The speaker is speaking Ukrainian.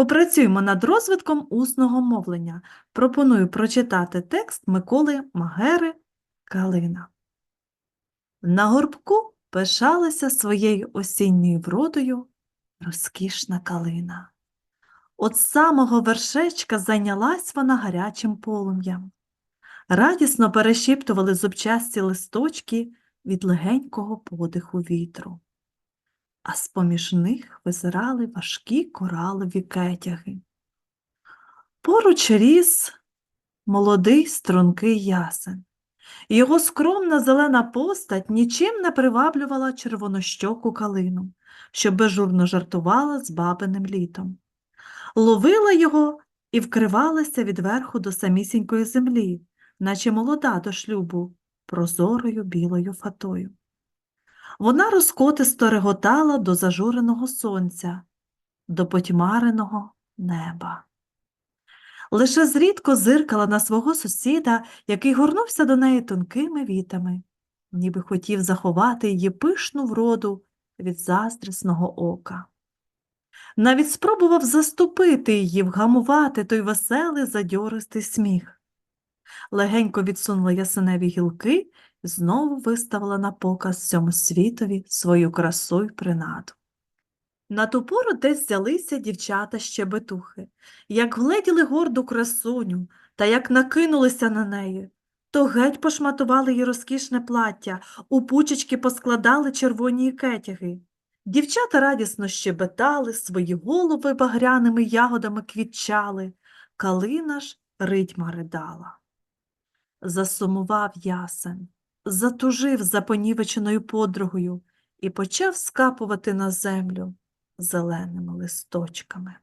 Попрацюємо над розвитком усного мовлення. Пропоную прочитати текст Миколи Магери Калина. На горбку пишалася своєю осінньою вродою розкішна калина. От самого вершечка зайнялась вона гарячим полум'ям. Радісно перешіптували зубчасті листочки від легенького подиху вітру, а з-поміж них визирали важкі коралові кетяги. Поруч ріс молодий стрункий ясен. Його скромна зелена постать нічим не приваблювала червонощоку калину, що безжурно жартувала з бабиним літом. Ловила його і вкривалася від верху до самісінької землі, наче молода до шлюбу, прозорою білою фатою. Вона розкотисто реготала до зажуреного сонця, до потьмареного неба. Лише зрідко зиркала на свого сусіда, який горнувся до неї тонкими вітами, ніби хотів заховати її пишну вроду від заздрісного ока. Навіть спробував заступити її, вгамувати той веселий задьористий сміх. Легенько відсунула ясеневі гілки знову виставила на показ всьому світові свою красу й принаду. На ту пору десь взялися дівчата щебетухи, як вгледіли горду красуню та як накинулися на неї, то геть пошматували їй розкішне плаття, у пучечки поскладали червоні кетяги. Дівчата радісно щебетали, свої голови багряними ягодами квітчали, калина ж ритьма ридала. Засумував ясен, затужив за понівеченою подругою і почав скапувати на землю зеленими листочками.